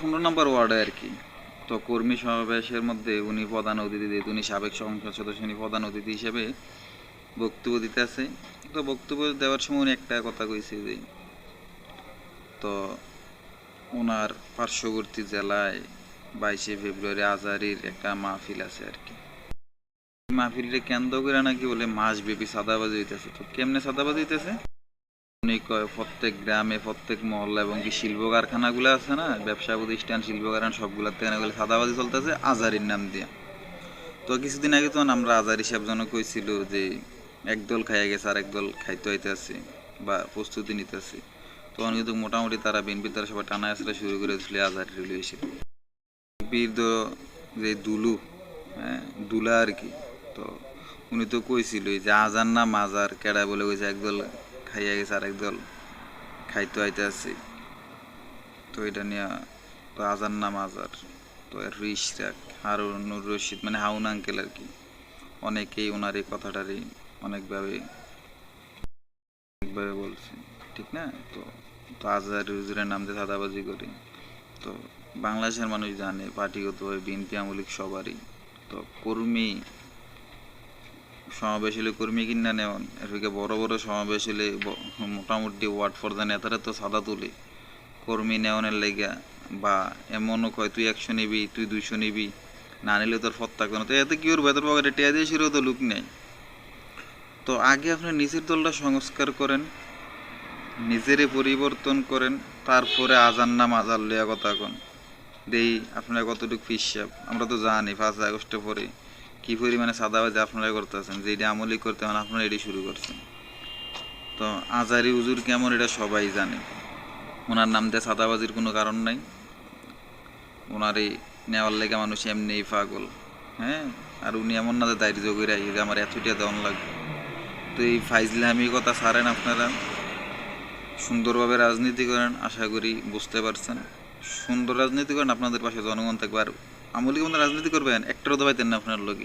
পনেরো নম্বর ওয়ার্ডে আর কি। তো কর্মী সমাবেশের মধ্যে উনি প্রধান অতিথি দিতে উনি সাবেক সংসদ সদস্য, উনি প্রধান অতিথি হিসেবে বক্তব্য দিতে আছে। তো বক্তব্য দেওয়ার সময় উনি একটা কথা কইছে যে, তো ওনার পার্শ্ববর্তী জেলায় বাইশে ফেব্রুয়ারি আজারির একটা মাহফিল আছে আর কি। মাহফিলটা কেন্দ্র করে নাকি বলে মাস ব্যাপী সাদাবাজি হইতেছে। তো কেমনে সাদাবাজি হইতেছে? প্রত্যেক গ্রামে, প্রত্যেক মহল্লা এবং কি শিল্প কারখানাগুলো আছে না? ব্যবসা প্রতিষ্ঠান শিল্প কারখানা সবগুলোতে এগুলো সাদাবাজি চলতেছে, আজারির নাম দিয়া। তো কিছুদিন আগে তো আমরা আজার হিসাব জন কইছিল যে একদল খাইয়া গেছে আর একদল খাইতে হইতে আছে বা প্রস্তুতি নিতে আছে তখন কিন্তু মোটামুটি তারা বিএনপি তারা সবাই টানা আসলে শুরু করে দিয়েছিল আজার বিএনপির তো যে দুলু হ্যাঁ দুলা আর কি, তো উনি তো কইছিল যে, আজার না মাজার কেডা বলে কইছে একদল খাইয়া গেছে আর একদল খাইতে আইতে আছে। তো এটা নিয়ে তো আজার নাম আজার তো এর রিশরাক হারুনুর রশিদ মানে হাউন আঙ্কেল আর কি। অনেকেই ওনার এই কথাটারই অনেকভাবে অনেকভাবে বলছে। ঠিক না? তো তো আজহার হুজুরের নাম দিয়ে সাদাবাজি করি। তো বাংলাদেশের মানুষ জানে, পার্টিগতভাবে বিএনপি আমলিক সবারই। তো কর্মী সমাবেশ হলে কর্মী কিনা নেওয়ান এদিকে বড় বড় সমাবেশ হলে মোটামুটি ওয়ার্ড ফরদা নেতারা তো সাদা তুলে। কর্মী নেওয়ানের লেগা বা এমনও কয়, তুই একশো নিবি, তুই দুইশো নিবি, না নিলে তোর ফত থাকবে না তো এতে কি ওর ভেতর পকেটে টিয়া দিয়ে সেরেও তো লুক নেই। তো আগে আপনি নিজের দলটা সংস্কার করেন নিজেরে পরিবর্তন করেন, তারপরে আজান নাম আজার লইয়া কথা কন। দেই, আপনার কতটুকু হিসাব? আমরা তো জানি ফার্স্ট আগস্টে পরে কি পরিমাণে সাদাবাজি আপনারা করতেছেন? যে এটা আমলি করতে মানে আপনারা এটি শুরু করছেন। তো আজারি হুজুর কেমন এটা সবাই জানে। ওনার নাম দিয়ে সাদাবাজির কোনো কারণ নাই। ওনার এই নেওয়ার লেগে মানুষ এমনি পাগল। হ্যাঁ? আর উনি এমন না যে দায়িত্ব করে আই যে আমার এতটা দেওয়ান লাগবে। তো এই ফাইজলামি কথা সারেন আপনারা। সুন্দরভাবে রাজনীতি করেন, আশা করি বুঝতে পারছেন। সুন্দর রাজনীতি করেন, আপনাদের পাশে জনগণ থাকবে। আর আমলি কেমন রাজনীতি করবেন একটারও তো পাইতেন না আপনার লোকে